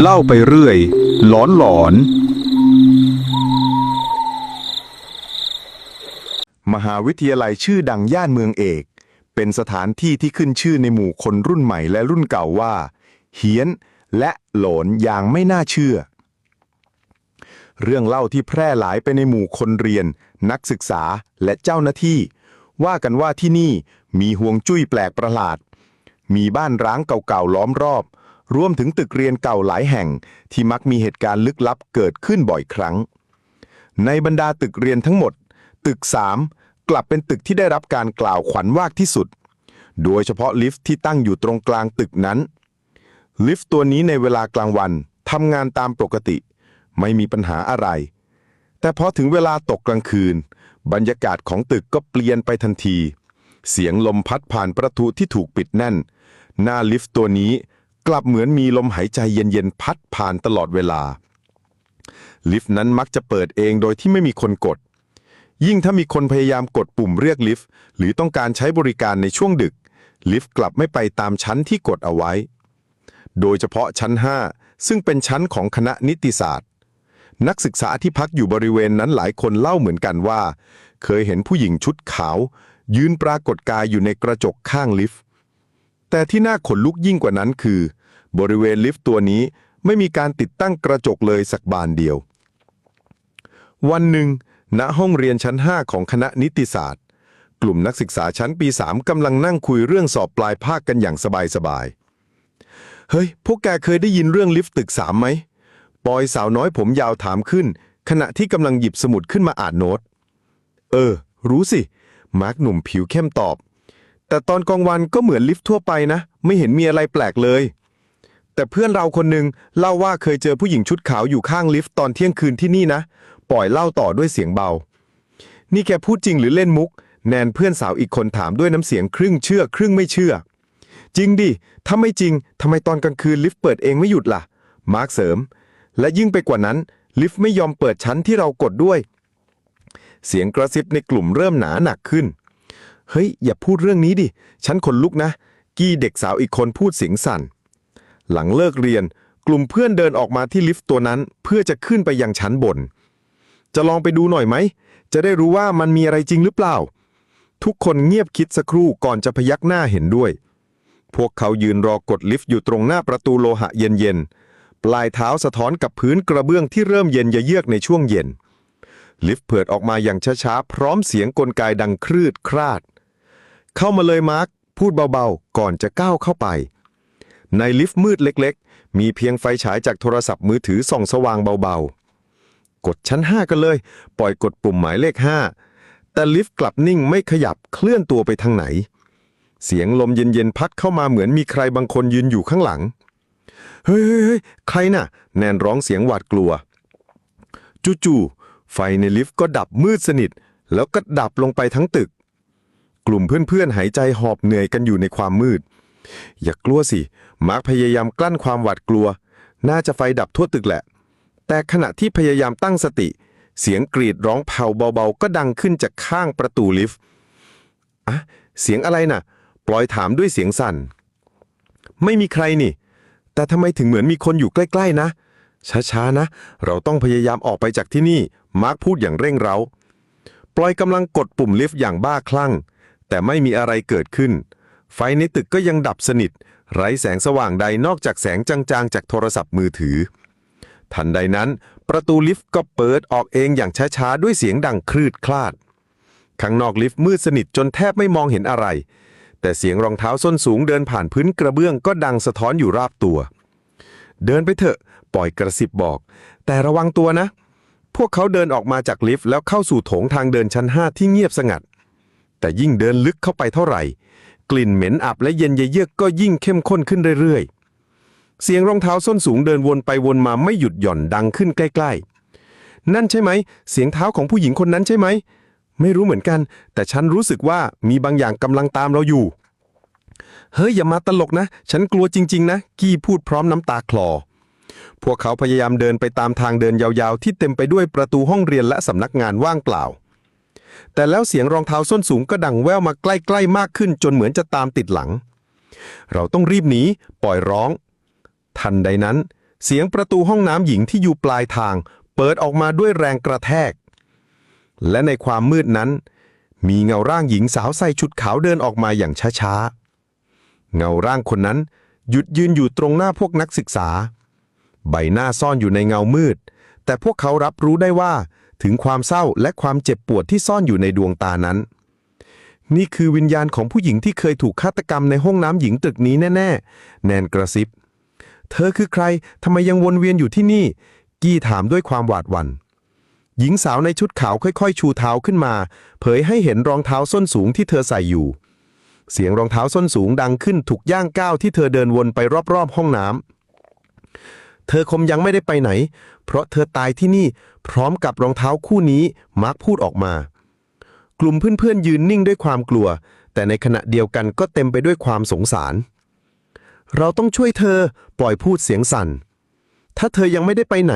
เล่าไปเรื่อย หลอนหลอน มหาวิทยาลัยชื่อดังย่านเมืองเอก เป็นสถานที่ที่ขึ้นชื่อในหมู่คนรุ่นใหม่และรุ่นเก่าว่า เฮี้ยนและหลอนอย่างไม่น่าเชื่อ เรื่องเล่าที่แพร่หลายไปในหมู่คนเรียน นักศึกษาและเจ้าหน้าที่ ว่ากันว่าที่นี่มีห่วงจุ้ยแปลกประหลาด มีบ้านร้างเก่าๆล้อมรอบ รวมถึงตึกเรียนเก่าหลายแห่งที่มักมีเหตุการณ์ลึกลับเกิดขึ้นบ่อยครั้ง ในบรรดาตึกเรียนทั้งหมด ตึก 3 กลับเป็นตึกที่ได้รับการกล่าวขวัญวากที่สุด โดยเฉพาะลิฟต์ที่ตั้งอยู่ตรงกลางตึกนั้น ลิฟต์ตัวนี้ในเวลากลางวันทำงานตามปกติ ไม่มีปัญหาอะไร แต่พอถึงเวลาตกกลางคืน บรรยากาศของตึกก็เปลี่ยนไปทันที เสียงลมพัดผ่านประตูที่ถูกปิดแน่น หน้าลิฟต์ตัวนี้ กลับเหมือนมีลมหายใจเย็นๆ พัดผ่านตลอดเวลา ลิฟต์นั้นมักจะเปิดเองโดยที่ไม่มีคนกด ยิ่งถ้ามีคนพยายามกดปุ่มเรียกลิฟต์หรือต้องการใช้บริการในช่วงดึก ลิฟต์กลับไม่ไปตามชั้นที่กดเอาไว้ โดยเฉพาะชั้น 5 ซึ่งเป็นชั้นของคณะนิติศาสตร์ นักศึกษาที่พักอยู่บริเวณนั้นหลายคนเล่าเหมือนกันว่า เคยเห็นผู้หญิงชุดขาว ยืนปรากฏกายอยู่ในกระจกข้างลิฟต์แต่ที่น่าขนลุกยิ่งกว่านั้นคือ บริเวณลิฟต์ตัวนี้ไม่มีการติดตั้งกระจกเลยสักบานเดียว วันหนึ่ง ณห้องเรียนชั้น 5 ของคณะนิติศาสตร์ กลุ่มนักศึกษาชั้นปี 3กำลังนั่งคุยเรื่องสอบปลายภาคกันอย่างสบายๆ เฮ้ย พวกแกเคยได้ยินเรื่องลิฟต์ตึกสามไหม ปอยสาวน้อยผมยาวถามขึ้น ขณะที่กำลังหยิบสมุดขึ้นมาอ่านโน้ต เออ รู้สิ มาร์กหนุ่มผิวเข้มตอบ แต่ตอนกลางวันก็เหมือนลิฟต์ทั่วไปนะ ไม่เห็นมีอะไรแปลกเลย แต่เพื่อนเราคนหนึ่งเล่าว่าเคยเจอผู้หญิงชุดขาวอยู่ข้างลิฟต์ตอนเที่ยงคืนที่นี่นะปล่อยเล่าต่อด้วยเสียงเบา นี่แกพูดจริงหรือเล่นมุก แนนเพื่อนสาวอีกคนถามด้วยน้ำเสียงครึ่งเชื่อครึ่งไม่เชื่อ จริงดิ ถ้าไม่จริงทำไมตอนกลางคืนลิฟต์เปิดเองไม่หยุดล่ะ มาร์กเสริม และยิ่งไปกว่านั้น ลิฟต์ไม่ยอมเปิดชั้นที่เรากดด้วย เสียงกระซิบในกลุ่มเริ่มหนาหนักขึ้น เฮ้ยอย่าพูดเรื่องนี้ดิ ฉันขนลุกนะ กี้เด็กสาวอีกคนพูดเสียงสั่น หลังเลิกเรียน กลุ่มเพื่อนเดินออกมาที่ลิฟต์ตัวนั้นเพื่อจะขึ้นไปยังชั้นบน จะลองไปดูหน่อยไหม จะได้รู้ว่ามันมีอะไรจริงหรือเปล่า ทุกคนเงียบคิดสักครู่ก่อนจะพยักหน้าเห็นด้วย พวกเขายืนรอกดลิฟต์อยู่ตรงหน้าประตูโลหะเย็นๆ ปลายเท้าสะท้อนกับพื้นกระเบื้องที่เริ่มเย็นเยือกในช่วงเย็น ลิฟต์เปิดออกมาอย่างช้าๆ พร้อมเสียงกลไกดังครืดคราด เข้ามาเลยมาร์คพูดเบาๆ ก่อนจะก้าวเข้าไป ในลิฟต์มืดเล็กๆ มีเพียงไฟฉายจากโทรศัพท์มือถือส่องสว่างเบาๆ กดชั้น 5 กันเลย ปล่อยกดปุ่มหมายเลข 5 แต่ลิฟต์กลับนิ่งไม่ขยับเคลื่อนตัวไปทางไหน เสียงลมเย็นๆ พัดเข้ามาเหมือนมีใครบางคนยืนอยู่ข้างหลัง เฮ้ยใครน่ะ แนนร้องเสียงหวาดกลัว จู่ๆ ไฟในลิฟต์ก็ดับมืดสนิท แล้วก็ดับลงไปทั้งตึก กลุ่มเพื่อนๆ หายใจหอบเหนื่อยกันอยู่ในความมืด อย่ากลัวสิ มาร์คพยายามกลั้นความหวาดกลัว น่าจะไฟดับทั่วตึกแหละ แต่ขณะที่พยายามตั้งสติ เสียงกรีดร้องเผาเบาๆ ก็ดังขึ้นจากข้างประตูลิฟต์อะเสียงอะไรน่ะ ปลอยถามด้วยเสียงสั่น ไม่มีใครนี่ แต่ทำไมถึงเหมือนมีคนอยู่ใกล้ ๆ นะ ช้าๆนะ เราต้องพยายามออกไปจากที่นี่ มาร์คพูดอย่างเร่งเร้า ปลอยกำลังกดปุ่มลิฟต์อย่างบ้าคลั่ง แต่ไม่มีอะไรเกิดขึ้น ไฟในตึกก็ยังดับสนิท ไร้แสงสว่างใดนอกจากแสงจางๆ จากโทรศัพท์มือถือ ทันใดนั้น ประตูลิฟต์ก็เปิดออกเองอย่างช้าๆ ด้วยเสียงดังคลืดคลาด ข้างนอกลิฟต์มืดสนิทจนแทบไม่มองเห็นอะไร แต่เสียงรองเท้าส้นสูงเดินผ่านพื้นกระเบื้องก็ดังสะท้อนอยู่รอบตัว เดินไปเถอะปล่อยกระซิบบอก แต่ระวังตัวนะ พวกเขาเดินออกมาจากลิฟต์แล้วเข้าสู่โถงทางเดินชั้น5ที่เงียบสงัด แต่ยิ่งเดินลึกเข้าไปเท่าไหร่ กลิ่นเหม็นอับและเย็นเยือกก็ยิ่งเข้มข้นขึ้นเรื่อยๆ เสียงรองเท้าส้นสูงเดินวนไปวนมาไม่หยุดหย่อนดังขึ้นใกล้ๆ นั่นใช่ไหม เสียงเท้าของผู้หญิงคนนั้นใช่ไหม ไม่รู้เหมือนกัน แต่ฉันรู้สึกว่ามีบางอย่างกำลังตามเราอยู่ เฮ้ยอย่ามาตลกนะ ฉันกลัวจริง ๆ นะ กี้พูดพร้อมน้ำตาคลอ พวกเขาพยายามเดินไปตามทางเดินยาวๆ ที่เต็มไปด้วยประตูห้องเรียนและสำนักงานว่างเปล่า แต่แล้วเสียงรองเท้าส้นสูงก็ดังแว่วมาใกล้ๆมากขึ้นจนเหมือนจะตามติดหลัง เราต้องรีบหนีปล่อยร้อง ทันใดนั้น เสียงประตูห้องน้ำหญิงที่อยู่ปลายทาง เปิดออกมาด้วยแรงกระแทก และในความมืดนั้น มีเงาร่างหญิงสาวใส่ชุดขาวเดินออกมาอย่างช้าๆ เงาร่างคนนั้นหยุดยืนอยู่ตรงหน้าพวกนักศึกษา ใบหน้าซ่อนอยู่ในเงามืด แต่พวกเขารับรู้ได้ว่า ถึงความเศร้าและความเจ็บปวดที่ซ่อนอยู่ในดวงตานั้น นี่คือวิญญาณของผู้หญิงที่เคยถูกฆาตกรรมในห้องน้ำหญิงตึกนี้แน่ๆ แนนกระซิบ เธอคือใครทำไมยังวนเวียนอยู่ที่นี่ กี้ถามด้วยความหวาดหวัน่นหญิงสาวในชุดขาวค่อยๆ ชูเท้าขึ้นมา เผยให้เห็นรองเท้าส้นสูงที่เธอใส่อยู่ เสียงรองเท้าส้นสูงดังขึ้นถูกย่างก้าวที่เธอเดินวนไปรอบๆ ห้องน้ำ เธอคงยังไม่ได้ไปไหน เพราะเธอตายที่นี่พร้อมกับรองเท้าคู่นี้มาร์คพูดออกมา กลุ่มเพื่อนๆยืนนิ่งด้วยความกลัว แต่ในขณะเดียวกันก็เต็มไปด้วยความสงสาร เราต้องช่วยเธอปล่อยพูดเสียงสั่น ถ้าเธอยังไม่ได้ไปไหน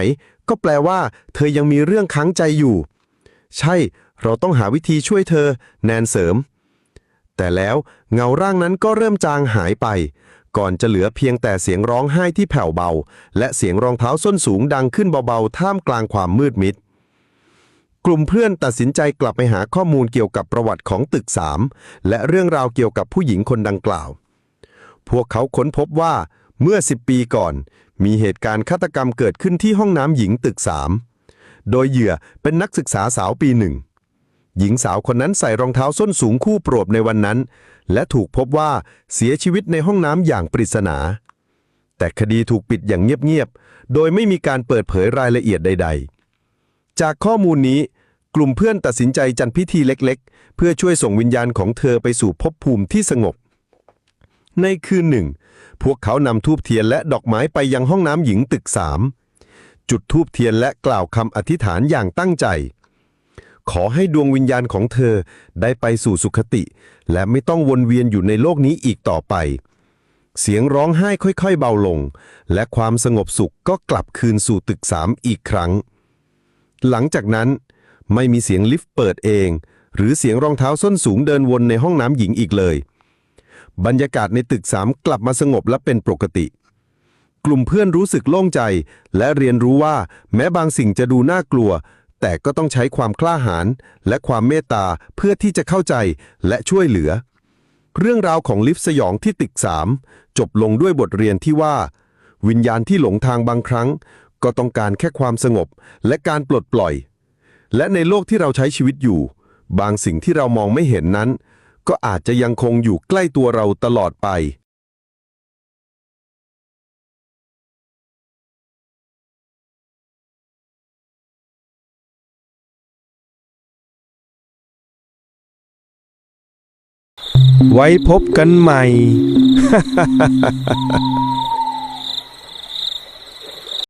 ก็แปลว่า เธอยังมีเรื่องค้างใจอยู่ ใช่ เราต้องหาวิธีช่วยเธอ แนนเสริม แต่แล้วเงาร่างนั้นก็เริ่มจางหายไป ก่อนจะเหลือเพียงแต่เสียงร้องไห้ที่แผ่วเบา และเสียงรองเท้าส้นสูงดังขึ้นเบาๆ ท่ามกลางความมืดมิด กลุ่มเพื่อนตัดสินใจกลับไปหาข้อมูลเกี่ยวกับประวัติของตึกสามและเรื่องราวเกี่ยวกับผู้หญิงคนดังกล่าว พวกเขาค้นพบว่าเมื่อ 10 ปีก่อน มีเหตุการณ์ฆาตกรรมเกิดขึ้นที่ห้องน้ำหญิงตึกสามโดยเหยื่อเป็นนักศึกษาสาวปีหนึ่ง หญิงสาวคนนั้นใส่รองเท้าส้นสูงคู่โปรดในวันนั้น และถูกพบว่าเสียชีวิตในห้องน้ำอย่างปริศนา แต่คดีถูกปิดอย่างเงียบๆ โดยไม่มีการเปิดเผยรายละเอียดใด ๆ จากข้อมูลนี้ กลุ่มเพื่อนตัดสินใจจัดพิธีเล็กๆ เพื่อช่วยส่งวิญญาณของเธอไปสู่ภพภูมิที่สงบ ในคืนหนึ่ง พวกเขานำทูบเทียนและดอกไม้ไปยังห้องน้ำหญิงตึกสามจุดทูบเทียนและกล่าวคำอธิษฐานอย่างตั้งใจ ขอให้ดวงวิญญาณของเธอได้ไปสู่สุคติ และไม่ต้องวนเวียนอยู่ในโลกนี้อีกต่อไป เสียงร้องไห้ค่อยๆเบาลง และความสงบสุขก็กลับคืนสู่ตึกสามอีกครั้ง หลังจากนั้น ไม่มีเสียงลิฟต์เปิดเอง หรือเสียงรองเท้าส้นสูงเดินวนในห้องน้ำหญิงอีกเลย บรรยากาศในตึกสามกลับมาสงบและเป็นปกติกลุ่มเพื่อนรู้สึกโล่งใจ และเรียนรู้ว่าแม้บางสิ่งจะดูน่ากลัว แต่ก็ต้องใช้ความกล้าหาญและความเมตตาเพื่อที่จะเข้าใจและช่วยเหลือ เรื่องราวของลิฟต์สยองที่ตึกสามจบลงด้วยบทเรียนที่ว่า วิญญาณที่หลงทางบางครั้ง ก็ต้องการแค่ความสงบ และการปลดปล่อย และในโลกที่เราใช้ชีวิตอยู่ บางสิ่งที่เรามองไม่เห็นนั้น ก็อาจจะยังคงอยู่ใกล้ตัวเราตลอดไป ไว้พบกันใหม่